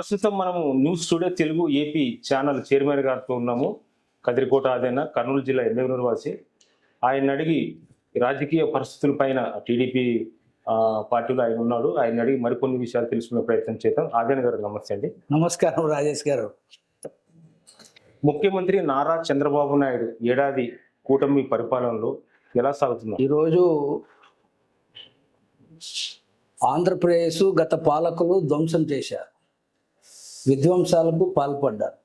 ప్రస్తుతం మనము news studio Telugu AP channel chairman గారితో ఉన్నాము. కదిరికోట ఆదైన కర్నూలు జిల్లా ఎమ్మెగనూరు వాసి. ఆయన అడిగి రాజకీయ పరిస్థితుల పైన టీడీపీ పార్టీలో ఆయన ఉన్నాడు. ఆయన అడిగి మరికొన్ని విషయాలు తెలుసుకునే ప్రయత్నం చేద్దాం. ఆదైన గారు నమస్తే అండి. నమస్కారం రాజేష్ గారు. ముఖ్యమంత్రి నారా చంద్రబాబు నాయుడు ఏడాది కూటమి పరిపాలనలో ఎలా సాగుతున్నారు? ఈరోజు ఆంధ్రప్రదేశ్ గత పాలకులు ధ్వంసం చేశారు. విధ్వంసాలకు పాల్పడ్డారు.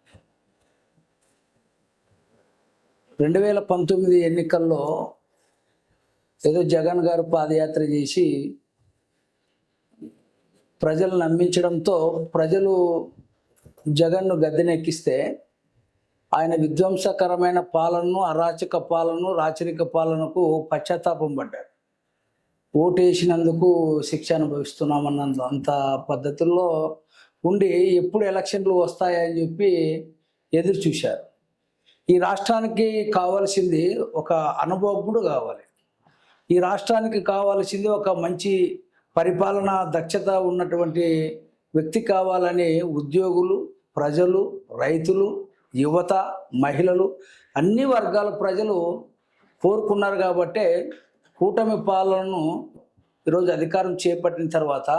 రెండు వేల పంతొమ్మిది ఎన్నికల్లో ఏదో జగన్ గారు పాదయాత్ర చేసి ప్రజలు నమ్మించడంతో ప్రజలు జగన్ను గద్దెనెక్కిస్తే ఆయన విధ్వంసకరమైన పాలనను అరాచక పాలనను రాచరిక పాలనకు పశ్చాత్తాపం పడ్డాడు ఓటేసినందుకు శిక్ష అనుభవిస్తున్నామన్నంత అంత పద్ధతుల్లో ఉండి ఎప్పుడు ఎలక్షన్లు వస్తాయని చెప్పి ఎదురు చూశారు. ఈ రాష్ట్రానికి కావాల్సింది ఒక అనుభవజ్ఞుడు కావాలి. ఈ రాష్ట్రానికి కావాల్సింది ఒక మంచి పరిపాలన దక్షత ఉన్నటువంటి వ్యక్తి కావాలని ఉద్యోగులు ప్రజలు రైతులు యువత మహిళలు అన్ని వర్గాల ప్రజలు కోరుకున్నారు కాబట్టే కూటమి పాలనను ఈరోజు అధికారం చేపట్టిన తర్వాత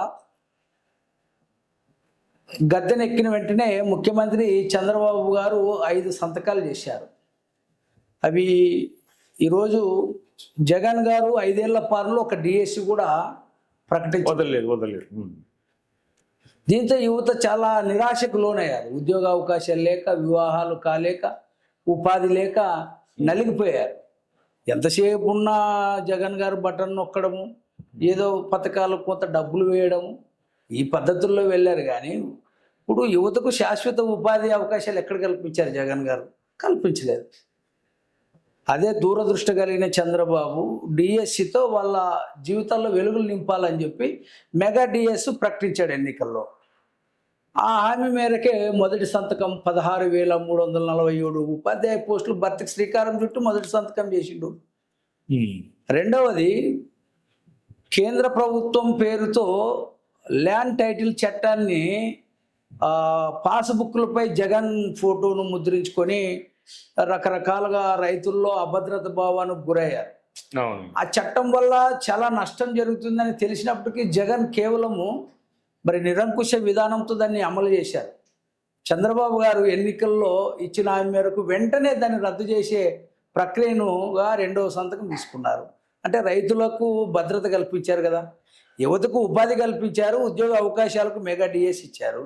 గద్దెనెక్కిన వెంటనే ముఖ్యమంత్రి చంద్రబాబు గారు ఐదు సంతకాలు చేశారు. అవి ఈరోజు జగన్ గారు ఐదేళ్ళ పాలనలో ఒక డిఎస్సి కూడా ప్రకటించారు వదలలేదు. దీంతో యువత చాలా నిరాశకు లోనయ్యారు. ఉద్యోగ అవకాశాలు లేక వివాహాలు కాలేక ఉపాధి లేక నలిగిపోయారు. ఎంతసేపు ఉన్న జగన్ గారు బటన్ నొక్కడము ఏదో పథకాలు కొంత డబ్బులు వేయడము ఈ పద్ధతుల్లో వెళ్ళారు కానీ ఇప్పుడు యువతకు శాశ్వత ఉపాధి అవకాశాలు ఎక్కడ కల్పించారు జగన్ గారు? కల్పించలేదు. అదే దూరదృష్టి కలిగిన చంద్రబాబు డిఎస్సితో వాళ్ళ జీవితాల్లో వెలుగులు నింపాలని చెప్పి మెగా డిఎస్ ప్రకటించాడు ఎన్నికల్లో. ఆ హామీ మేరకే మొదటి సంతకం పదహారు వేల మూడు వందల నలభై ఏడు ఉపాధ్యాయ పోస్టులు భర్తీకి శ్రీకారం చుట్టూ మొదటి సంతకం చేసిండు. రెండవది కేంద్ర ప్రభుత్వం పేరుతో ల్యాండ్ టైటిల్ చట్టాన్ని పాస్బుక్లపై జగన్ ఫోటోను ముద్రించుకొని రకరకాలుగా రైతుల్లో అభద్రత భావానికి గురయ్యారు. ఆ చట్టం వల్ల చాలా నష్టం జరుగుతుందని తెలిసినప్పటికీ జగన్ కేవలము మరి నిరంకుశ విధానంతో దాన్ని అమలు చేశారు. చంద్రబాబు గారు ఎన్నికల్లో ఇచ్చిన హామీ మేరకు వెంటనే దాన్ని రద్దు చేసే ప్రక్రియనుగా రెండవ సంతకం తీసుకున్నారు. అంటే రైతులకు భద్రత కల్పించారు కదా. యువతకు ఉపాధి కల్పించారు ఉద్యోగ అవకాశాలకు మెగా డిఎస్ ఇచ్చారు.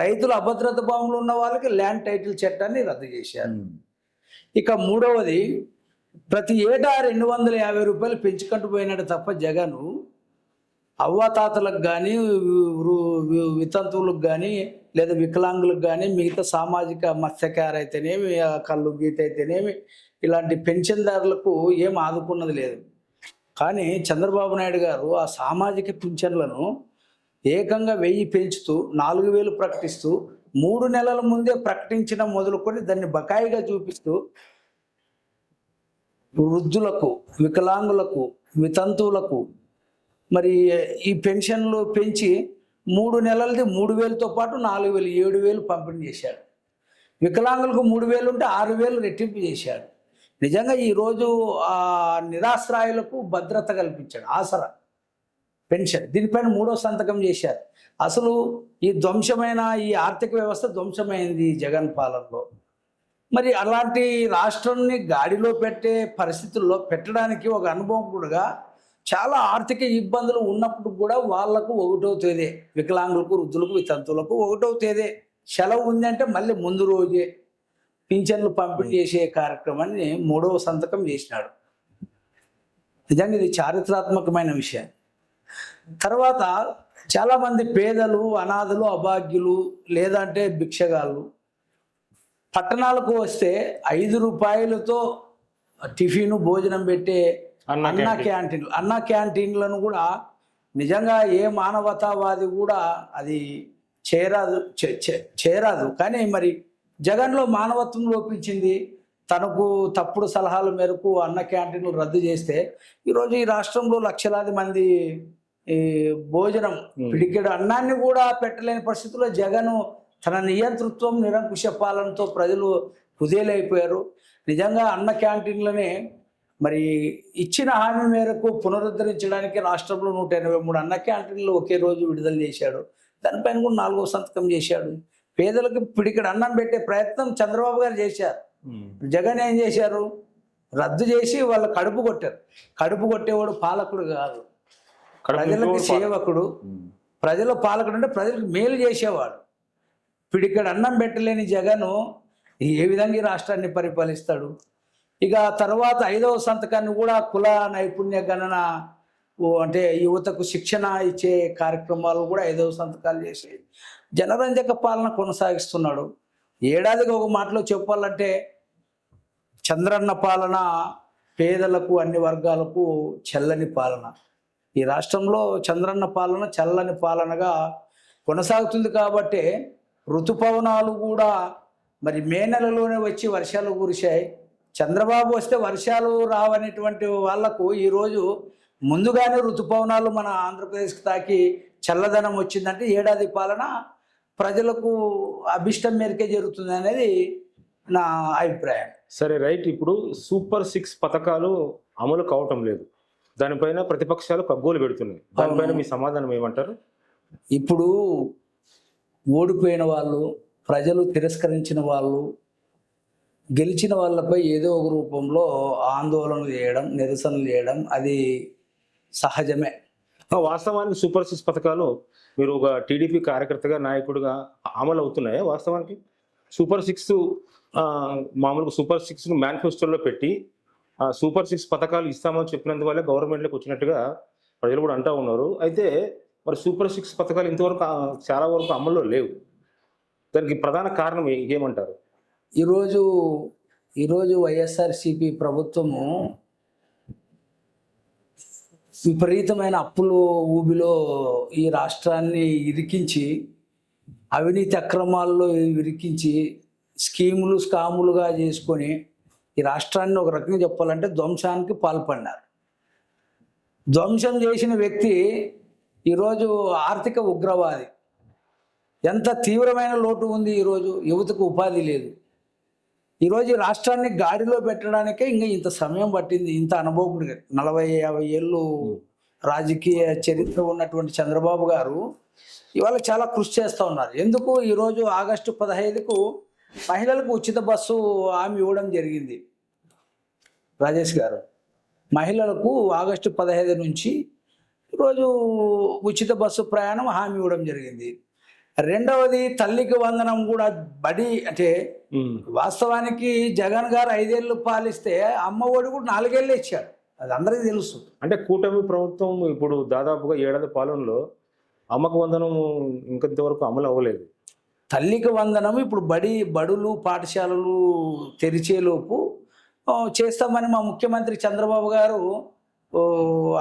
రైతుల అభద్రత భావంలో ఉన్న వాళ్ళకి ల్యాండ్ టైటిల్ చట్టాన్ని రద్దు చేశారు. ఇక మూడవది ప్రతి ఏటా రెండు వందల యాభై రూపాయలు పెంచుకుంటూ పోయినాడు తప్ప జగను. అవ్వాతాతలకు కానీ వితంతువులకు కానీ లేదా వికలాంగులకు కానీ మిగతా సామాజిక మత్స్యకార అయితేనేమి కళ్ళు గీత అయితేనేమి ఇలాంటి పెన్షన్దారులకు ఏం ఆదుకున్నది లేదు. కానీ చంద్రబాబు నాయుడు గారు ఆ సామాజిక పింఛన్లను ఏకంగా వెయ్యి పెంచుతూ నాలుగు వేలు ప్రకటిస్తూ మూడు నెలల ముందే ప్రకటించిన మొదలుకొని దాన్ని బకాయిగా చూపిస్తూ వృద్ధులకు వికలాంగులకు వితంతువులకు మరి ఈ పెన్షన్లు పెంచి మూడు నెలలది మూడు వేలతో పాటు నాలుగు వేలు ఏడు వేలు పంపిణీ చేశాడు. వికలాంగులకు మూడు వేలు ఉంటే ఆరు వేలు రెట్టింపు చేశాడు. నిజంగా ఈరోజు ఆ నిరాశ్రాయులకు భద్రత కల్పించాడు ఆసరా పెన్షన్. దీనిపైన మూడో సంతకం చేశారు. అసలు ఈ ధ్వంసమైన ఈ ఆర్థిక వ్యవస్థ ధ్వంసమైంది జగన్ పాలనలో. మరి అలాంటి రాష్ట్రాన్ని గాడిలో పెట్టే పరిస్థితుల్లో పెట్టడానికి ఒక అనుభవకుడుగా చాలా ఆర్థిక ఇబ్బందులు ఉన్నప్పుడు కూడా వాళ్ళకు ఒకటో తేదే వికలాంగులకు వృద్ధులకు వితంతులకు ఒకటో తేదే సెలవు ఉందంటే మళ్ళీ ముందు రోజే పింఛన్లు పంపిణీ చేసే కార్యక్రమాన్ని మూడవ సంతకం చేసినాడు. నిజంగా ఇది చారిత్రాత్మకమైన విషయం. తర్వాత చాలామంది పేదలు అనాథలు అభాగ్యులు లేదంటే భిక్షగాళ్ళు పట్టణాలకు వస్తే ఐదు రూపాయలతో టిఫిన్ భోజనం పెట్టే అన్న క్యాంటీన్లు. అన్న క్యాంటీన్లను కూడా నిజంగా ఏ మానవతావాది కూడా అది చేరాదు చేరాదు. కానీ మరి జగన్లో మానవత్వం లోపించింది. తనకు తప్పుడు సలహాల మేరకు అన్న క్యాంటీన్లు రద్దు చేస్తే ఈరోజు ఈ రాష్ట్రంలో లక్షలాది మంది ఈ భోజనం పిడికెడు అన్నాన్ని కూడా పెట్టలేని పరిస్థితుల్లో జగన్ తన నియంతృత్వం నిరంకుశ పాలనతో ప్రజలు కుదేలైపోయారు. నిజంగా అన్న క్యాంటీన్లనే మరి ఇచ్చిన హామీ మేరకు పునరుద్ధరించడానికి రాష్ట్రంలో నూట ఎనభై మూడు అన్న క్యాంటీన్లు ఒకే రోజు విడుదల చేశాడు. దానిపైన కూడా నాలుగో సంతకం చేశాడు. పేదలకు పిడికడ అన్నం పెట్టే ప్రయత్నం చంద్రబాబు గారు చేశారు. జగన్ ఏం చేశారు? రద్దు చేసి వాళ్ళ కడుపు కొట్టారు. కడుపు కొట్టేవాడు పాలకుడు కాదు. ప్రజలకు సేవకుడు. ప్రజల పాలకుడు అంటే ప్రజలకు మేలు చేసేవాడు. పిడికడ అన్నం పెట్టలేని జగను ఏ విధంగా ఈ రాష్ట్రాన్ని పరిపాలిస్తాడు? ఇక తర్వాత ఐదవ సంతకాన్ని కూడా కుల నైపుణ్య గణన అంటే యువతకు శిక్షణ ఇచ్చే కార్యక్రమాలు కూడా ఐదవ సంతకాలు చేసి జనరంజక పాలన కొనసాగిస్తున్నాడు. ఏడాదికి ఒక మాటలో చెప్పాలంటే చంద్రన్న పాలన పేదలకు అన్ని వర్గాలకు చెల్లని పాలన. ఈ రాష్ట్రంలో చంద్రన్న పాలన చల్లని పాలనగా కొనసాగుతుంది కాబట్టి ఋతుపవనాలు కూడా మరి మే నెలలోనే వచ్చి వర్షాలు కురిశాయి. చంద్రబాబు వస్తే వర్షాలు రావనేటువంటి వాళ్ళకు ఈరోజు ముందుగానే ఋతుపవనాలు మన ఆంధ్రప్రదేశ్కి తాకి చల్లదనం వచ్చిందంటే ఏడాది పాలన ప్రజలకు అభిష్టం మేరకే జరుగుతుంది అనేది నా అభిప్రాయం. సరే రైట్. ఇప్పుడు సూపర్ సిక్స్ పథకాలు అమలు కావటం లేదు. దానిపైన ప్రతిపక్షాలు కగ్గోలు పెడుతున్నాయి. దానిపైన మీ సమాధానం ఏమంటారు? ఇప్పుడు ఓడిపోయిన వాళ్ళు ప్రజలు తిరస్కరించిన వాళ్ళు గెలిచిన వాళ్ళపై ఏదో ఒక రూపంలో ఆందోళన చేయడం నిరసనలు చేయడం అది సహజమే. వాస్తవానికి సూపర్ సిక్స్ పథకాలు మీరు ఒక టీడీపీ కార్యకర్తగా నాయకుడిగా అమలు అవుతున్నాయా వాస్తవానికి? సూపర్ సిక్స్ మామూలుగా సూపర్ సిక్స్ మేనిఫెస్టోలో పెట్టి ఆ, సూపర్ సిక్స్ పథకాలు ఇస్తామని చెప్పినందువల్ల గవర్నమెంట్లోకి వచ్చినట్టుగా ప్రజలు కూడా అంటూ ఉన్నారు. అయితే మరి సూపర్ సిక్స్ పథకాలు ఇంతవరకు చాలా వరకు అమల్లో లేవు. దానికి ప్రధాన కారణం ఏమంటారు? ఈరోజు ఈరోజు వైఎస్ఆర్సిపి ప్రభుత్వము విపరీతమైన అప్పులు ఊబిలో ఈ రాష్ట్రాన్ని ఇరికించి అవినీతి అక్రమాల్లో ఇరికించి స్కీములు స్కాములుగా చేసుకొని ఈ రాష్ట్రాన్ని ఒక రకంగా చెప్పాలంటే ధ్వంసానికి పాల్పడినారు. ధ్వంసం చేసిన వ్యక్తి ఈరోజు ఆర్థిక ఉగ్రవాది. ఎంత తీవ్రమైన లోటు ఉంది ఈరోజు యువతకు ఉపాధి లేదు. ఈరోజు రాష్ట్రాన్ని గాడిలో పెట్టడానికే ఇంకా ఇంత సమయం పట్టింది ఇంత అనుభవం నలభై యాభై ఏళ్ళు రాజకీయ చరిత్ర ఉన్నటువంటి చంద్రబాబు గారు ఇవాళ చాలా కృషి చేస్తూ ఉన్నారు. ఎందుకు? ఈరోజు ఆగస్టు పదహైదుకు మహిళలకు ఉచిత బస్సు హామీ ఇవ్వడం జరిగింది. రాజేష్ గారు మహిళలకు ఆగస్టు పదహైదు నుంచి ఈరోజు ఉచిత బస్సు ప్రయాణం హామీ ఇవ్వడం జరిగింది. రెండవది తల్లికి వందనం కూడా బడి అంటే. వాస్తవానికి జగన్ గారు ఐదేళ్ళు పాలిస్తే అమ్మ ఒడి కూడా నాలుగేళ్ళు ఇచ్చాడు. అది అందరికీ తెలుసు. అంటే కూటమి ప్రభుత్వం ఇప్పుడు దాదాపుగా ఏడాది పాలనలో అమ్మక వందనం ఇంకంతవరకు అమలు అవ్వలేదు. తల్లికి వందనం ఇప్పుడు బడి బడులు పాఠశాలలు తెరిచేలోపు చేస్తామని మా ముఖ్యమంత్రి చంద్రబాబు గారు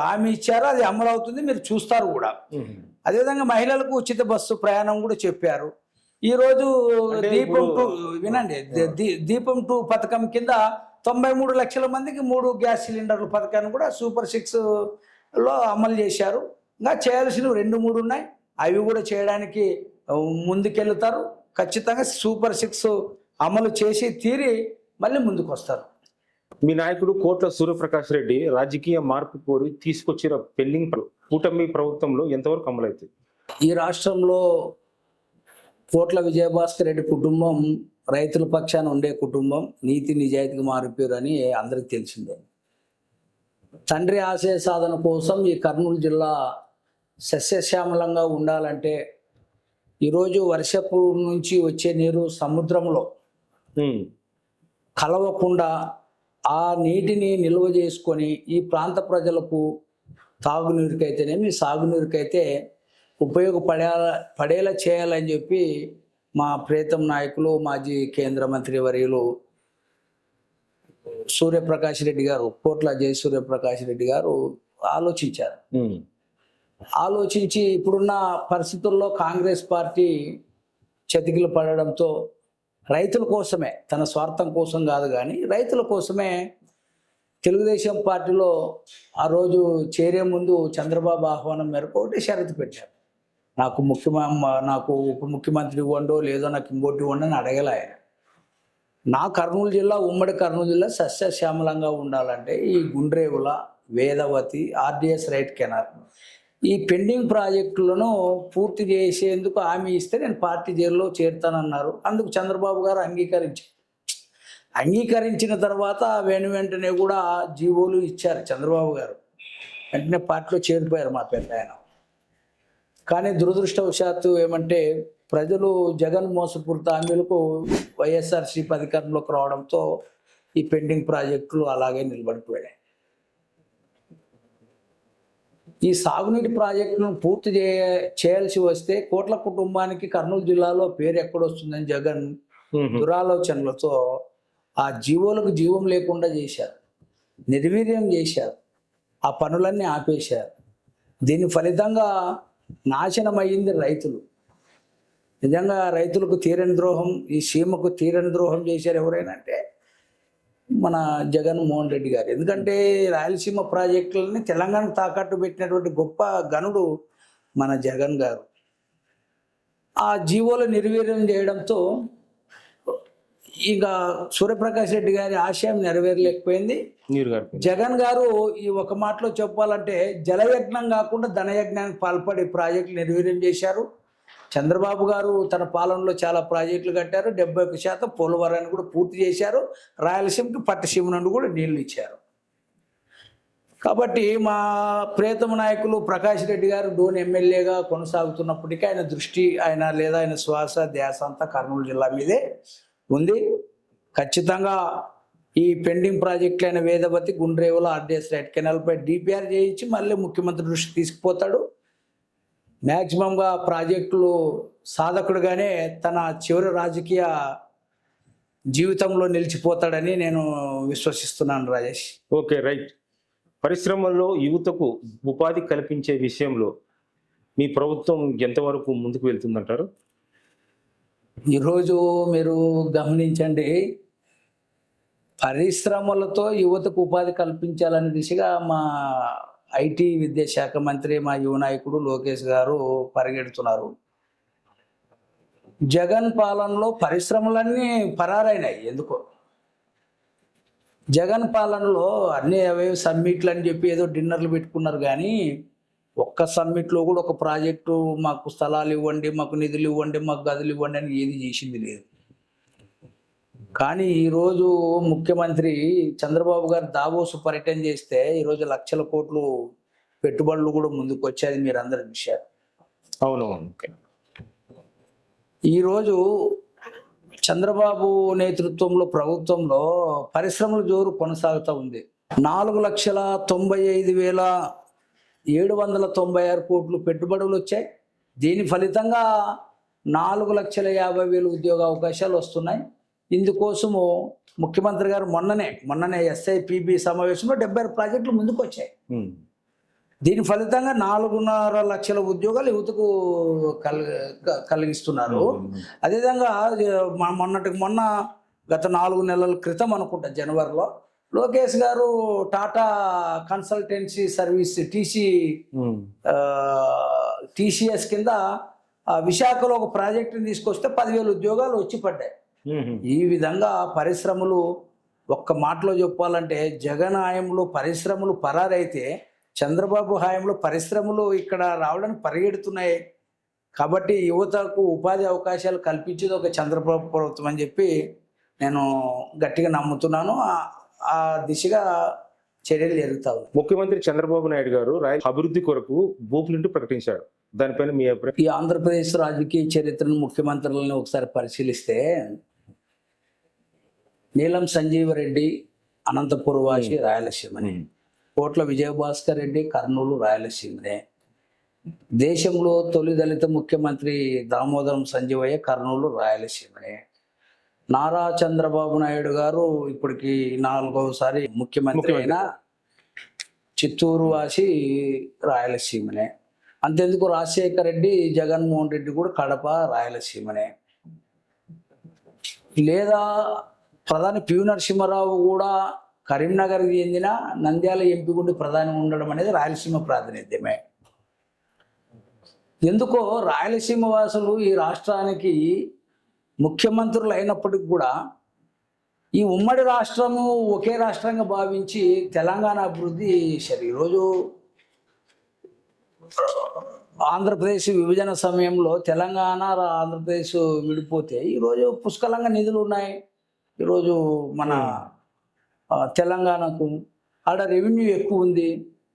హామీ ఇచ్చారు అది అమలు అవుతుంది మీరు చూస్తారు కూడా. అదేవిధంగా మహిళలకు ఉచిత బస్సు ప్రయాణం కూడా చెప్పారు. ఈరోజు దీపం టూ వినండి దీపం టూ పథకం కింద తొంభై మూడు లక్షల మందికి మూడు గ్యాస్ సిలిండర్ల పథకాన్ని కూడా సూపర్ సిక్స్లో అమలు చేశారు. ఇంకా చేయాల్సినవి రెండు మూడు ఉన్నాయి. అవి కూడా చేయడానికి ముందుకెళ్తారు. ఖచ్చితంగా సూపర్ సిక్స్ అమలు చేసి తీరి మళ్ళీ ముందుకు వస్తారు మీ నాయకుడు కోట్ల సూర్యప్రకాష్ రెడ్డి రాజకీయ మార్పు కోరి తీసుకొచ్చిన పెళ్ళింగ్ కూటమి ప్రభుత్వంలో ఎంతవరకు అమలవుతుంది ఈ రాష్ట్రంలో కోట్ల విజయభాస్కర్ రెడ్డి కుటుంబం రైతుల పక్షాన ఉండే కుటుంబం నీతి నిజాయితీకి మారిపోయారు అని అందరికి తెలిసిందే తండ్రి ఆశయ సాధన కోసం ఈ కర్నూలు జిల్లా సస్యశ్యామలంగా ఉండాలంటే ఈరోజు వర్షపు నుంచి వచ్చే నీరు సముద్రంలో. కలవకుండా ఆ నీటిని నిల్వ చేసుకొని ఈ ప్రాంత ప్రజలకు తాగునీరుకైతేనేమి సాగునీరుకైతే ఉపయోగపడే పడేలా చేయాలని చెప్పి మా ప్రీతం నాయకులు మాజీ కేంద్ర మంత్రి వర్యులు సూర్యప్రకాష్ రెడ్డి గారు కోట్ల జయ సూర్యప్రకాష్ రెడ్డి గారు ఆలోచించారు. ఆలోచించి ఇప్పుడున్న పరిస్థితుల్లో కాంగ్రెస్ పార్టీ చతికిలు పడడంతో రైతుల కోసమే తన స్వార్థం కోసం కాదు కానీ రైతుల కోసమే తెలుగుదేశం పార్టీలో ఆ రోజు చేరే ముందు చంద్రబాబు ఆహ్వానం మేరకు ఒకటే షరతు పెట్టారు. నాకు ముఖ్యమ నాకు ఉప ముఖ్యమంత్రి ఇవ్వండో లేదో నాకు ఇంకోటి ఇవ్వండి అని అడగలే ఆయన. నా కర్నూలు జిల్లా ఉమ్మడి కర్నూలు జిల్లా సస్యశ్యామలంగా ఉండాలంటే ఈ Gundrevula Vedavathi RDS right canal ఈ పెండింగ్ ప్రాజెక్టులను పూర్తి చేసేందుకు హామీ ఇస్తే నేను పార్టీ జైల్లో చేరుతానన్నారు. అందుకు చంద్రబాబు గారు అంగీకరించారు. అంగీకరించిన తర్వాత వెను వెంటనే కూడా జీవోలు ఇచ్చారు చంద్రబాబు గారు. వెంటనే పార్టీలో చేరిపోయారు మా పెద్ద ఆయన. కానీ దురదృష్టవశాత్తు ఏమంటే ప్రజలు జగన్ మోసపూరిత హామీలకు వైఎస్ఆర్సీపీ అధికారంలోకి రావడంతో ఈ పెండింగ్ ప్రాజెక్టులు అలాగే నిలబడిపోయాయి. ఈ సాగునీటి ప్రాజెక్టులను పూర్తి చే చేయాల్సి వస్తే కోట్ల కుటుంబానికి కర్నూలు జిల్లాలో పేరు ఎక్కడొస్తుందని జగన్ దురాలోచనలతో ఆ జీవోలకు జీవం లేకుండా చేశారు. నిర్వీర్యం చేశారు. ఆ పనులన్నీ ఆపేశారు. దీని ఫలితంగా నాశనమయ్యింది రైతులు. నిజంగా రైతులకు తీరని ద్రోహం ఈ సీమకు తీరని ద్రోహం చేశారు ఎవరైనా అంటే మన జగన్మోహన్ రెడ్డి గారు. ఎందుకంటే రాయలసీమ ప్రాజెక్టులని తెలంగాణకు తాకట్టు పెట్టినటువంటి గొప్ప గనుడు మన జగన్ గారు. ఆ జీవోలు నిర్వీర్యం చేయడంతో ఇక సూర్యప్రకాష్ రెడ్డి గారి ఆశయం నెరవేరలేకపోయింది. జగన్ గారు ఈ ఒక మాటలో చెప్పాలంటే జలయజ్ఞం కాకుండా ధనయజ్ఞానికి పాల్పడి ప్రాజెక్టులు నిర్వీర్యం చేశారు. చంద్రబాబు గారు తన పాలనలో చాలా ప్రాజెక్టులు కట్టారు. డెబ్బై ఒక శాతం పోలవరాన్ని కూడా పూర్తి చేశారు. రాయలసీమకి పట్టసీమ నుండి కూడా నీళ్ళు ఇచ్చారు. కాబట్టి మా ప్రియతమ నాయకులు ప్రకాష్ రెడ్డి గారు డోన్ ఎమ్మెల్యేగా కొనసాగుతున్నప్పటికీ ఆయన దృష్టి ఆయన లేదా ఆయన శ్వాస ధ్యాస అంతా కర్నూలు జిల్లా మీదే ఉంది. ఖచ్చితంగా ఈ పెండింగ్ ప్రాజెక్టులైన వేదవతి గుండ్రేవుల ఆర్డిఎస్ రైట్ కెనాల్పై డిపిఆర్ చేయించి మళ్ళీ ముఖ్యమంత్రి దృష్టికి తీసుకుపోతాడు. మ్యాక్సిమంగా ప్రాజెక్టులు సాధకుడుగానే తన చివరి రాజకీయ జీవితంలో నిలిచిపోతాడని నేను విశ్వసిస్తున్నాను రాజేష్. Okay right. పరిశ్రమల్లో యువతకు ఉపాధి కల్పించే విషయంలో మీ ప్రభుత్వం ఎంతవరకు ముందుకు వెళ్తుందంటారు? ఈరోజు మీరు గమనించండి పరిశ్రమలతో యువతకు ఉపాధి కల్పించాలనే దిశగా మా ఐటీ విద్యాశాఖ మంత్రి మా యువ నాయకుడు లోకేష్ గారు పరిగెడుతున్నారు. జగన్ పాలనలో పరిశ్రమలన్నీ పరారైనాయి. ఎందుకో? జగన్ పాలనలో అన్ని అవే సమ్మిట్లు అని చెప్పి ఏదో డిన్నర్లు పెట్టుకున్నారు కానీ ఒక్క సమ్మిట్లో కూడా ఒక ప్రాజెక్టు మాకు స్థలాలు ఇవ్వండి మాకు నిధులు ఇవ్వండి మాకు గదులు ఇవ్వండి అని ఏది చేసింది లేదు. కానీ ఈరోజు ముఖ్యమంత్రి చంద్రబాబు గారు దావోసు పర్యటన చేస్తే ఈరోజు లక్షల కోట్లు పెట్టుబడులు కూడా ముందుకు వచ్చేది మీరు అందరు అవునవును ఓకే ఈరోజు చంద్రబాబు నేతృత్వంలో ప్రభుత్వంలో పరిశ్రమల జోరు కొనసాగుతూ ఉంది. నాలుగు లక్షల తొంభై ఐదు వేల ఏడు వందల తొంభై ఆరు కోట్లు పెట్టుబడులు వచ్చాయి. దీని ఫలితంగా నాలుగు లక్షల యాభై వేలు ఉద్యోగ అవకాశాలు వస్తున్నాయి. ఇందుకోసము ముఖ్యమంత్రి గారు మొన్ననే మొన్ననే ఎస్ఐపిబి సమావేశంలో డెబ్బై ఆరు ప్రాజెక్టులు ముందుకు వచ్చాయి. దీని ఫలితంగా నాలుగున్నర లక్షల ఉద్యోగాలు యువతకు కల్ కలిగిస్తున్నారు అదేవిధంగా మొన్నటికి మొన్న గత నాలుగు నెలల క్రితం అనుకుంటా జనవరిలో లోకేష్ గారు Tata consultancy service TC. TCS కింద విశాఖలో ఒక ప్రాజెక్టుని తీసుకొస్తే పదివేల ఉద్యోగాలు వచ్చి పడ్డాయి. ఈ విధంగా పరిశ్రమలు ఒక్క మాటలో చెప్పాలంటే జగన్ హాయంలో పరిశ్రమలు పరారైతే చంద్రబాబు హాయంలో పరిశ్రమలు ఇక్కడ రావడానికి పరిగెడుతున్నాయి. కాబట్టి యువతకు ఉపాధి అవకాశాలు కల్పించేది ఒక చంద్రబాబు ప్రభుత్వం అని చెప్పి నేను గట్టిగా నమ్ముతున్నాను. ఆ- ఆ దిశగా చర్యలు జరుగుతాయి ముఖ్యమంత్రి చంద్రబాబు నాయుడు గారు అభివృద్ధి కొరకు భూపులింటు ప్రకటించారు. దానిపైన మీ అభిప్రాయం? ఈ ఆంధ్రప్రదేశ్ రాజకీయ చరిత్రను ముఖ్యమంత్రులను ఒకసారి పరిశీలిస్తే నీలం సంజీవ రెడ్డి అనంతపురం వాసి రాయలసీమని కోట్ల విజయభాస్కర్ రెడ్డి కర్నూలు రాయలసీమనే దేశంలో తొలి దళిత ముఖ్యమంత్రి దామోదరం సంజీవయ్య కర్నూలు రాయలసీమనే నారా చంద్రబాబు నాయుడు గారు ఇప్పటికి నాలుగవసారి ముఖ్యమంత్రి అయిన చిత్తూరు వాసి రాయలసీమనే అంతెందుకు రాజశేఖర రెడ్డి జగన్మోహన్ రెడ్డి కూడా కడప రాయలసీమనే లేదా ప్రధాని పివి నరసింహారావు కూడా కరీంనగర్కి చెందిన నంద్యాల ఎంపీ గుండి ప్రధాని ఉండడం అనేది రాయలసీమ ప్రాతినిధ్యమే. ఎందుకో రాయలసీమ వాసులు ఈ రాష్ట్రానికి ముఖ్యమంత్రులు అయినప్పటికి కూడా ఈ ఉమ్మడి రాష్ట్రము ఒకే రాష్ట్రంగా భావించి తెలంగాణ అభివృద్ధి చేశారు. ఈరోజు ఆంధ్రప్రదేశ్ విభజన సమయంలో తెలంగాణ ఆంధ్రప్రదేశ్ విడిపోతే ఈరోజు పుష్కలంగా నిధులు ఉన్నాయి. ఈరోజు మన తెలంగాణకు ఆడ రెవెన్యూ ఎక్కువ ఉంది.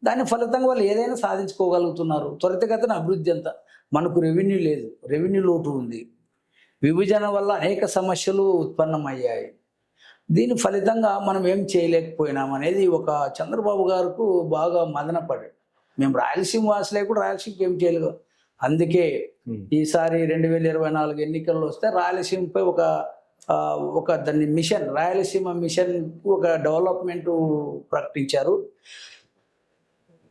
దాని ఫలితంగా వాళ్ళు ఏదైనా సాధించుకోగలుగుతున్నారు. త్వరితగతిన అభివృద్ధి అంతా. మనకు రెవెన్యూ లేదు. రెవెన్యూ లోటు ఉంది. విభజన వల్ల అనేక సమస్యలు ఉత్పన్నమయ్యాయి. దీని ఫలితంగా మనం ఏం చేయలేకపోయినాం అనేది ఒక చంద్రబాబు గారికి బాగా మదనపడి మేము రాయలసీమ వాసులే కూడా రాయలసీమకి ఏం చేయలేదు అందుకే. ఈసారి రెండు వేల ఇరవై నాలుగు ఎన్నికల్లో వస్తే రాయలసీమపై ఒక ఒక దాన్ని మిషన్ రాయలసీమ మిషన్ ఒక డెవలప్మెంట్ ప్రకటించారు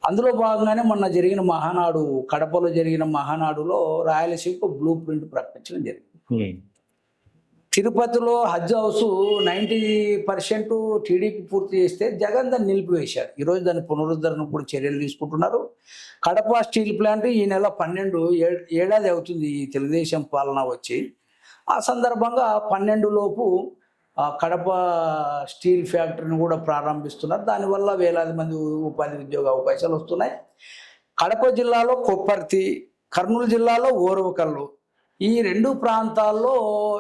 అందులో భాగంగానే మొన్న జరిగిన మహానాడు కడపలో జరిగిన మహానాడులో రాయలసీమకు బ్లూ ప్రింట్ ప్రకటించడం జరిగింది. ఉమ్. తిరుపతిలో Haj house ninety percent TDP పూర్తి చేస్తే జగన్ దాన్ని నిలిపివేశారు ఈరోజు దాని పునరుద్ధరణ కూడా చర్యలు తీసుకుంటున్నారు. కడప స్టీల్ ప్లాంట్ ఈ నెల పన్నెండు ఏడాది అవుతుంది ఈ తెలుగుదేశం పాలన వచ్చి. ఆ సందర్భంగా పన్నెండు లోపు కడప స్టీల్ ఫ్యాక్టరీని కూడా ప్రారంభిస్తున్నారు. దానివల్ల వేలాది మంది ఉపాధి ఉద్యోగ అవకాశాలు వస్తున్నాయి. కడప జిల్లాలో కొప్పర్తి కర్నూలు జిల్లాలో ఓరవకల్లు ఈ రెండు ప్రాంతాల్లో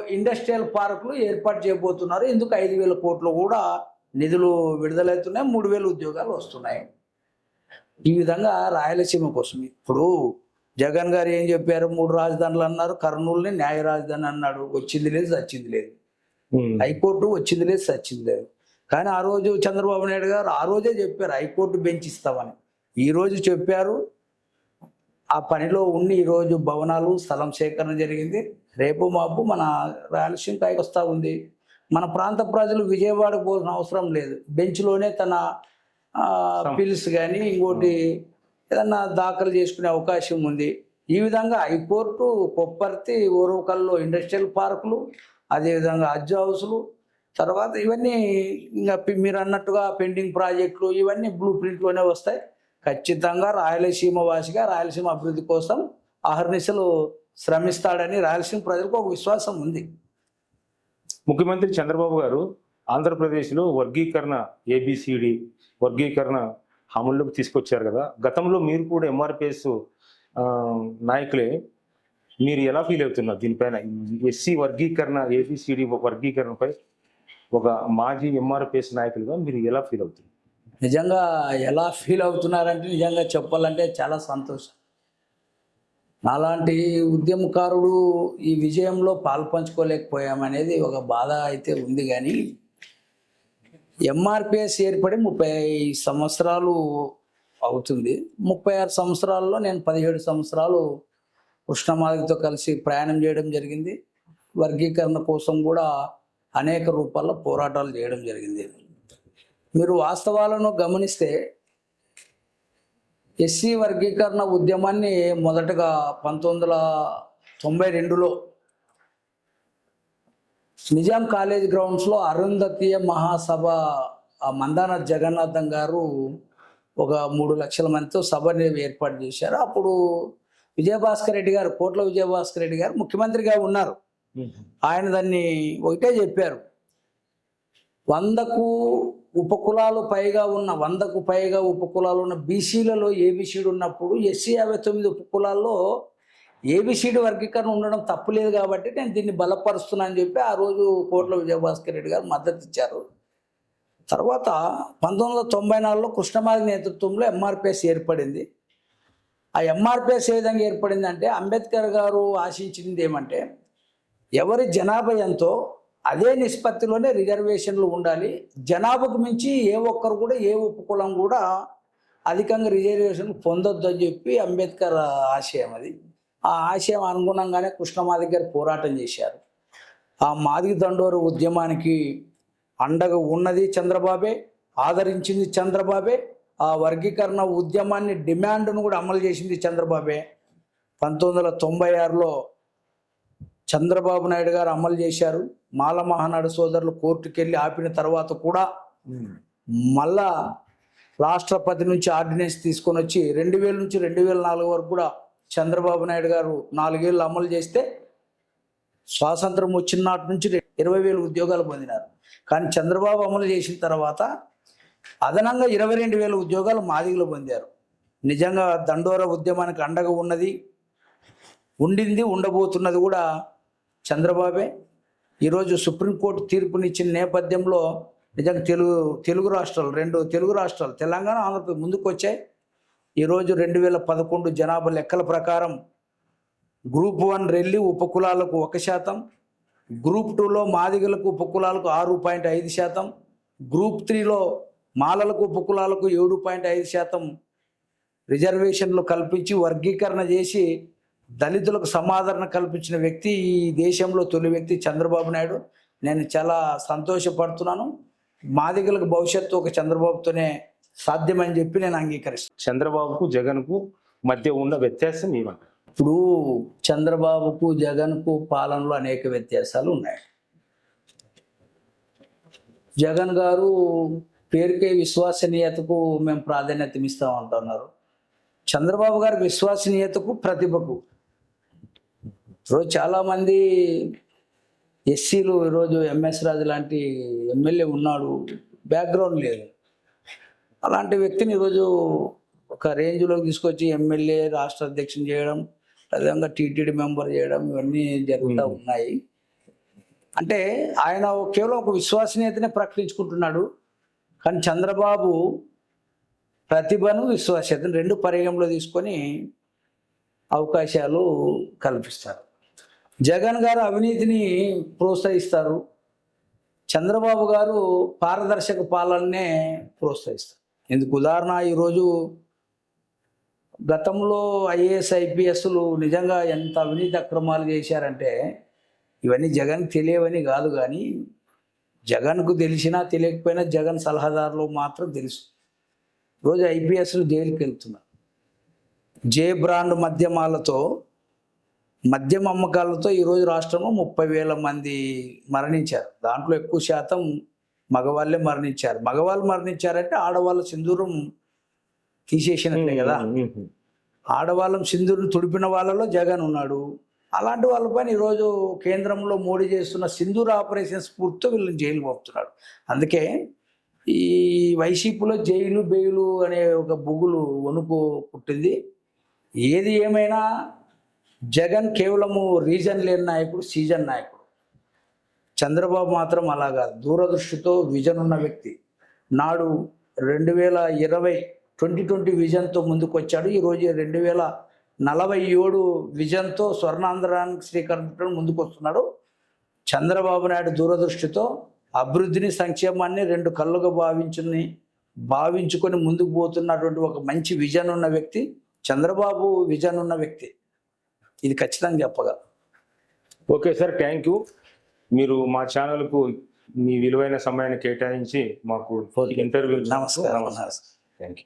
ఇండస్ట్రియల్ పార్కులు ఏర్పాటు చేయబోతున్నారు. ఇందుకు ఐదు వేల కోట్లు కూడా నిధులు విడుదలవుతున్నాయి. మూడు వేల ఉద్యోగాలు వస్తున్నాయి. ఈ విధంగా రాయలసీమ కోసం ఇప్పుడు జగన్ గారు ఏం చెప్పారు? మూడు రాజధానులు అన్నారు. కర్నూలుని న్యాయ రాజధాని అన్నాడు. వచ్చింది లేదు చచ్చింది లేదు. హైకోర్టు వచ్చింది లేదు సచ్చింది లేదు. కానీ ఆ రోజు చంద్రబాబు నాయుడు గారు ఆ రోజే చెప్పారు హైకోర్టు బెంచ్ ఇస్తామని. ఈ రోజు చెప్పారు ఆ పనిలో ఉండి ఈరోజు భవనాలు స్థలం సేకరణ జరిగింది. రేపు మాపు మన రాయలసీమ పైకి వస్తూ ఉంది. మన ప్రాంత ప్రజలు విజయవాడ పోవాల్సిన అవసరం లేదు. బెంచ్లోనే తన పిల్స్ కానీ ఇంకోటి ఏదన్నా దాఖలు చేసుకునే అవకాశం ఉంది. ఈ విధంగా హైకోర్టు కొప్పర్తి ఓరవకల్లో ఇండస్ట్రియల్ పార్కులు అదేవిధంగా హజ్ హౌస్లు తర్వాత ఇవన్నీ ఇంకా మీరు అన్నట్టుగా పెండింగ్ ప్రాజెక్టులు ఇవన్నీ బ్లూ ప్రింట్లోనే వస్తాయి. ఖచ్చితంగా రాయలసీమ వాసిగా రాయలసీమ అభివృద్ధి కోసం అహర్నిశలు శ్రమిస్తాడని రాయలసీమ ప్రజలకు ఒక విశ్వాసం ఉంది. ముఖ్యమంత్రి చంద్రబాబు గారు ఆంధ్రప్రదేశ్లో వర్గీకరణ ఏబిసిడి వర్గీకరణ అమల్లోకి తీసుకొచ్చారు కదా. గతంలో మీరు కూడా ఎంఆర్పిఎస్ నాయకులే మీరు ఎలా ఫీల్ అవుతున్నారు దీనిపైన? ఎస్సీ వర్గీకరణ ఏబిసిడి వర్గీకరణపై ఒక మాజీ ఎంఆర్పిఎస్ నాయకులుగా మీరు ఎలా ఫీల్ అవుతున్నారు? నిజంగా ఎలా ఫీల్ అవుతున్నారంటే నిజంగా చెప్పాలంటే చాలా సంతోషం. అలాంటి ఉద్యమకారుడు ఈ విజయంలో పాల్పంచుకోలేకపోయామనేది ఒక బాధ అయితే ఉంది కానీ ఎంఆర్పిఎస్ ఏర్పడి ముప్పై సంవత్సరాలు అవుతుంది. ముప్పై ఆరు సంవత్సరాల్లో నేను పదిహేడు సంవత్సరాలు ఉష్ణమాదితో కలిసి ప్రయాణం చేయడం జరిగింది. వర్గీకరణ కోసం కూడా అనేక రూపాల్లో పోరాటాలు చేయడం జరిగింది. మీరు వాస్తవాలను గమనిస్తే ఎస్సీ వర్గీకరణ ఉద్యమాన్ని మొదటగా పంతొమ్మిది వందల తొంభై రెండులో నిజాం కాలేజ్ గ్రౌండ్స్లో అరుంధతీయ మహాసభ మందాన జగన్నాథం గారు ఒక మూడు లక్షల మందితో సభని ఏర్పాటు చేశారు. అప్పుడు విజయభాస్కర్ రెడ్డి గారు కోట్ల విజయభాస్కర్ రెడ్డి గారు ముఖ్యమంత్రిగా ఉన్నారు. ఆయన దాన్ని ఒకటే చెప్పారు. వందకు ఉపకులాలు పైగా ఉన్న వందకు పైగా ఉపకులాలు ఉన్న బీసీలలో ఏబిసిడి ఉన్నప్పుడు ఎస్సీ యాభై తొమ్మిది ఉపకులాల్లో ఏబిసిడి వర్గీకరణ ఉండడం తప్పులేదు కాబట్టి నేను దీన్ని బలపరుస్తున్నా అని చెప్పి ఆ రోజు కోట్ల విజయభాస్కర్ రెడ్డి గారు మద్దతు ఇచ్చారు. తర్వాత పంతొమ్మిది వందల తొంభై నాలుగులో కృష్ణమాది నేతృత్వంలో ఎంఆర్పిఎస్ ఏర్పడింది. ఆ ఎంఆర్పిఎస్ ఏ విధంగా ఏర్పడిందంటే అంబేద్కర్ గారు ఆశించింది ఏమంటే ఎవరి జనాభా ఎంతో అదే నిష్పత్తిలోనే రిజర్వేషన్లు ఉండాలి. జనాభాకు మించి ఏ ఒక్కరు కూడా ఏ ఉపకులం కూడా అధికంగా రిజర్వేషన్ పొందొద్దు అని చెప్పి అంబేద్కర్ ఆశయం అది. ఆ ఆశయం అనుగుణంగానే కృష్ణమాది గారు పోరాటం చేశారు. ఆ మాదిగ దండోరు ఉద్యమానికి అండగా ఉన్నది చంద్రబాబే ఆదరించింది చంద్రబాబే ఆ వర్గీకరణ ఉద్యమాన్ని డిమాండ్ను కూడా అమలు చేసింది చంద్రబాబే. పంతొమ్మిది వందల తొంభై ఆరులో చంద్రబాబు నాయుడు గారు అమలు చేశారు. మాల మహానాడు సోదరులు కోర్టుకు వెళ్ళి ఆపిన తర్వాత కూడా మళ్ళా రాష్ట్రపతి నుంచి ఆర్డినెన్స్ తీసుకొని వచ్చి రెండు వేల నుంచి రెండు వేల నాలుగు వరకు కూడా చంద్రబాబు నాయుడు గారు నాలుగేళ్ళు అమలు చేస్తే స్వాతంత్రం వచ్చిన నాటి నుంచి ఇరవై వేలు ఉద్యోగాలు పొందినారు. కానీ చంద్రబాబు అమలు చేసిన తర్వాత అదనంగా ఇరవై రెండు వేల ఉద్యోగాలు మాదిగలు పొందారు. నిజంగా దండోర ఉద్యమానికి అండగా ఉన్నది ఉండింది ఉండబోతున్నది కూడా చంద్రబాబే. ఈరోజు సుప్రీంకోర్టు తీర్పునిచ్చిన నేపథ్యంలో నిజంగా తెలుగు తెలుగు రాష్ట్రాలు రెండు తెలుగు రాష్ట్రాలు తెలంగాణ ఆంధ్రప్రదేశ్ ముందుకు వచ్చాయి ఈరోజు రెండు వేల పదకొండు జనాభా లెక్కల ప్రకారం గ్రూప్ వన్ రెల్లి ఉపకులాలకు ఒక శాతం గ్రూప్ టూలో మాదిగలకు ఉపకులాలకు ఆరు పాయింట్ ఐదు శాతం గ్రూప్ త్రీలో మాలలకు ఉపకులాలకు ఏడు పాయింట్ ఐదు శాతం రిజర్వేషన్లు కల్పించి వర్గీకరణ చేసి దళితులకు సమాదరణ కల్పించిన వ్యక్తి ఈ దేశంలో తొలి వ్యక్తి చంద్రబాబు నాయుడు. నేను చాలా సంతోషపడుతున్నాను. మాదిగలకు భవిష్యత్తు ఒక చంద్రబాబుతోనే సాధ్యమని చెప్పి నేను అంగీకరిస్తాను. చంద్రబాబుకు జగన్కు మధ్య ఉన్న వ్యత్యాసం ఏమంటారు? ఇప్పుడు చంద్రబాబుకు జగన్కు పాలనలో అనేక వ్యత్యాసాలు ఉన్నాయి. జగన్ గారు పేరుకే విశ్వసనీయతకు మేము ప్రాధాన్యత ఇస్తాం అంటున్నారు. చంద్రబాబు గారి విశ్వసనీయతకు ప్రతిభకు. ఈరోజు చాలామంది ఎస్సీలు ఈరోజు ఎంఎస్ రాజు లాంటి ఎమ్మెల్యే ఉన్నాడు. బ్యాక్గ్రౌండ్ లేదు. అలాంటి వ్యక్తిని ఈరోజు ఒక రేంజ్లోకి తీసుకొచ్చి ఎమ్మెల్యే రాష్ట్ర అధ్యక్షుని చేయడం అదేవిధంగా టీటీడీ మెంబర్ చేయడం ఇవన్నీ జరుగుతూ ఉన్నాయి. అంటే ఆయన కేవలం ఒక విశ్వసనీయతనే ప్రకటించుకుంటున్నాడు. కానీ చంద్రబాబు ప్రతిభను విశ్వాస్యతను రెండు పరిగణలో తీసుకొని అవకాశాలు కల్పిస్తారు. జగన్ గారు అవినీతిని ప్రోత్సహిస్తారు. చంద్రబాబు గారు పారదర్శక పాలననే ప్రోత్సహిస్తారు. ఎందుకు ఉదాహరణ ఈరోజు గతంలో ఐఏఎస్ ఐపీఎస్లు నిజంగా ఎంత అవినీతి అక్రమాలు చేశారంటే ఇవన్నీ జగన్కి తెలియవని కాదు కానీ జగన్కు తెలిసినా తెలియకపోయినా జగన్ సలహాదారులు మాత్రం తెలుసు. రోజు ఐపీఎస్లు జైలుకి వెళ్తున్నారు. జే బ్రాండ్ మద్యమాలతో మద్యం అమ్మకాలతో ఈరోజు రాష్ట్రంలో ముప్పై వేల మంది మరణించారు. దాంట్లో ఎక్కువ శాతం మగవాళ్ళే మరణించారు. మగవాళ్ళు మరణించారంటే ఆడవాళ్ళ సింధూరం తీసేసినట్లే కదా. ఆడవాళ్ళం సింధూరుని తుడిపిన వాళ్ళలో జగన్ ఉన్నాడు. అలాంటి వాళ్ళపైన ఈరోజు కేంద్రంలో మోడీ చేస్తున్న సింధూర్ ఆపరేషన్ స్ఫూర్తితో వీళ్ళని జైలు పంపుతున్నాడు అందుకే ఈ వైసీపీలో జైలు బెయిలు అనే ఒక బుగులు వణుకు పుట్టింది. ఏది ఏమైనా జగన్ కేవలము రీజన్ లేని నాయకుడు సీజన్ నాయకుడు. చంద్రబాబు మాత్రం అలాగా దూరదృష్టితో విజన్ ఉన్న వ్యక్తి. నాడు రెండు వేల ఇరవై ట్వంటీ ట్వంటీ విజన్తో ముందుకు వచ్చాడు ఈరోజు రెండు వేల నలభై ఏడు విజన్తో స్వర్ణాంధ్రానికి శ్రీకరించడం చుట్టడం ముందుకు వస్తున్నాడు చంద్రబాబు నాయుడు దూరదృష్టితో అభివృద్ధిని సంక్షేమాన్ని రెండు కళ్ళుగా భావించుని భావించుకొని ముందుకు పోతున్నటువంటి ఒక మంచి విజన్ ఉన్న వ్యక్తి చంద్రబాబు విజన్ ఉన్న వ్యక్తి. ఇది ఖచ్చితంగా చెప్పగలం ఓకే సార్ థ్యాంక్ యూ. మీరు మా ఛానల్కు మీ విలువైన సమయాన్ని కేటాయించి మాకు. ఇంటర్వ్యూ నమస్కారం. Thank you